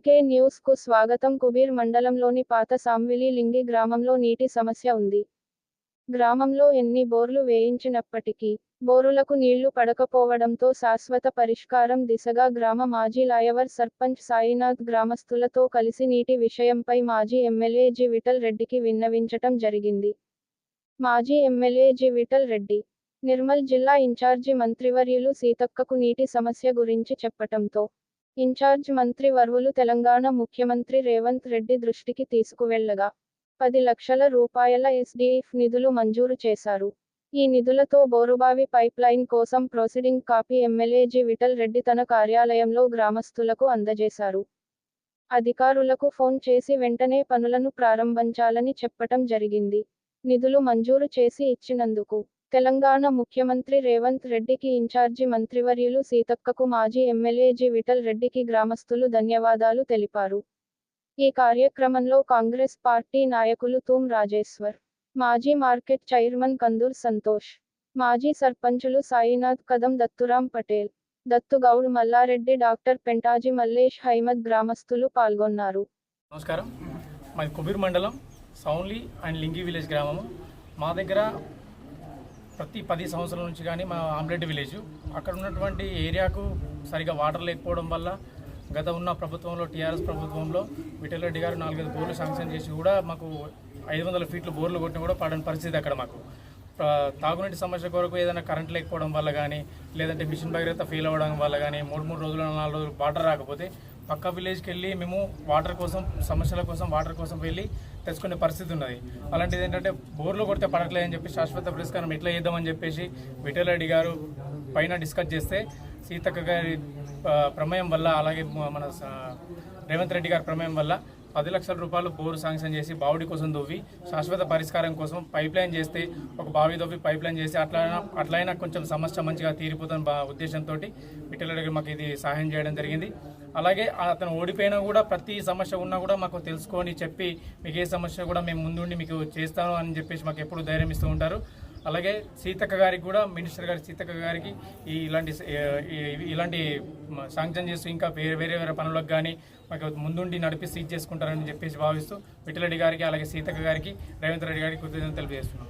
MK న్యూస్కు స్వాగతం. కుబీర్ మండలంలోని పాత సాంవిలి లింగి గ్రామంలో నీటి సమస్య ఉంది. గ్రామంలో ఎన్ని బోర్లు వేయించినప్పటికీ బోరులకు నీళ్ళు పడకపోవడంతో శాశ్వత పరిష్కారం దిశగా గ్రామ మాజీ లాయవర్ సర్పంచ్ సాయినాథ్ గ్రామస్తులతో కలిసి నీటి విషయంపై మాజీ ఎమ్మెల్యే జి. విఠల్ రెడ్డికి విన్నవించటం జరిగింది. మాజీ ఎమ్మెల్యే జి. విఠల్ రెడ్డి నిర్మల్ జిల్లా ఇన్ఛార్జి మంత్రివర్యులు సీతక్కకు నీటి సమస్య గురించి చెప్పటంతో ఇన్ఛార్జ్ మంత్రి వర్వులు తెలంగాణ ముఖ్యమంత్రి రేవంత్ రెడ్డి దృష్టికి తీసుకువెళ్ళగా పది లక్షల రూపాయల ఎస్డీఎఫ్ నిధులు మంజూరు చేశారు. ఈ నిధులతో బోరుబావి పైప్లైన్ కోసం proceeding copy MLA G. Vittal Reddy తన కార్యాలయంలో గ్రామస్తులకు అందజేశారు. అధికారులకు ఫోన్ చేసి వెంటనే పనులను ప్రారంభించాలని చెప్పటం జరిగింది. నిధులు మంజూరు చేసి ఇచ్చినందుకు తెలంగాణ ముఖ్యమంత్రి రేవంత్ రెడ్డికి ఇన్ఛార్జి మంత్రివర్యులు సీతక్కకు మాజీ ఎమ్మెల్యే జి. విఠల్ రెడ్డికి గ్రామస్తులు ధన్యవాదాలు తెలిపారు. ఈ కార్యక్రమంలో కాంగ్రెస్ పార్టీ నాయకులు తూమ్ రాజేశ్వర్ మాజీ మార్కెట్ చైర్మన్ కందూర్ సంతోష్ మాజీ సర్పంచులు సాయినాథ్ కదం దత్తురాం పటేల్ దత్తుగౌడ్ మల్లారెడ్డి డాక్టర్ పెంటాజీ మల్లేష్ హైమద్ గ్రామస్తులు పాల్గొన్నారు. నమస్కారం. మాది కుబీర్ మండలం సౌన్లీ అండ్ లింగి విలేజ్ గ్రామము. మా దగ్గర ప్రతి పది సంవత్సరాల నుంచి కానీ మా ఆమ్లెట్ విలేజ్. అక్కడ ఉన్నటువంటి ఏరియాకు సరిగా వాటర్ లేకపోవడం వల్ల గత ఉన్న ప్రభుత్వంలో టీఆర్ఎస్ ప్రభుత్వంలో విఠలరెడ్డి గారు నాలుగైదు బోర్లు శాంక్షన్ చేసి కూడా మాకు ఐదు వందల ఫీట్లు బోర్లు కొట్టిన కూడా పడని పరిస్థితి అక్కడ మాకు. తాగునీటి సమస్య కొరకు ఏదైనా కరెంట్ లేకపోవడం వల్ల కానీ లేదంటే మిషన్ భగీరథ ఫెయిల్ అవ్వడం వల్ల కానీ మూడు మూడు రోజులు నాలుగు రోజులు వాటర్ రాకపోతే పక్క విలేజ్కి వెళ్ళి మేము వాటర్ కోసం సమస్యల కోసం వాటర్ కోసం వెళ్ళి తెచ్చుకునే పరిస్థితి ఉన్నది. అలాంటిది ఏంటంటే బోర్లు కొడితే పడట్లేదని చెప్పి శాశ్వత పరిష్కారం ఎట్లా చేద్దామని చెప్పేసి విఠలరెడ్డి గారు పైన డిస్కస్ చేస్తే సీతక్క గారి ప్రమేయం వల్ల అలాగే మన రేవంత్ రెడ్డి గారి ప్రమేయం వల్ల పది లక్షల రూపాయలు బోరు శాంక్షన్ చేసి బావుడి కోసం దువ్వి శాశ్వత పరిష్కారం కోసం పైప్ లైన్ చేస్తే ఒక బావి దొవ్వి పైప్ లైన్ చేసి అట్లా అట్లయినా కొంచెం సమస్య మంచిగా తీరిపోతున్న బా ఉద్దేశంతో దగ్గర మాకు ఇది సహాయం చేయడం జరిగింది. అలాగే అతను ఓడిపోయినా కూడా ప్రతి సమస్య ఉన్నా కూడా మాకు తెలుసుకొని చెప్పి మీకు ఏ సమస్య కూడా మేము ముందుండి మీకు చేస్తాను అని చెప్పేసి మాకు ఎప్పుడు ధైర్యం ఇస్తూ ఉంటారు. అలాగే సీతక్క గారికి కూడా మినిస్టర్ గారి సీతక్క గారికి ఈ ఇలాంటి ఇలాంటి శాంక్షన్ చేస్తూ ఇంకా వేరే వేరే వేరే పనులకు కానీ మాకు ముందుండి నడిపి సీజ్ చేసుకుంటారని చెప్పేసి భావిస్తూ విఠలరెడ్డి గారికి అలాగే సీతక్క గారికి రేవంత్ రెడ్డి గారికి కృతజ్ఞతలు తెలియజేస్తున్నాం.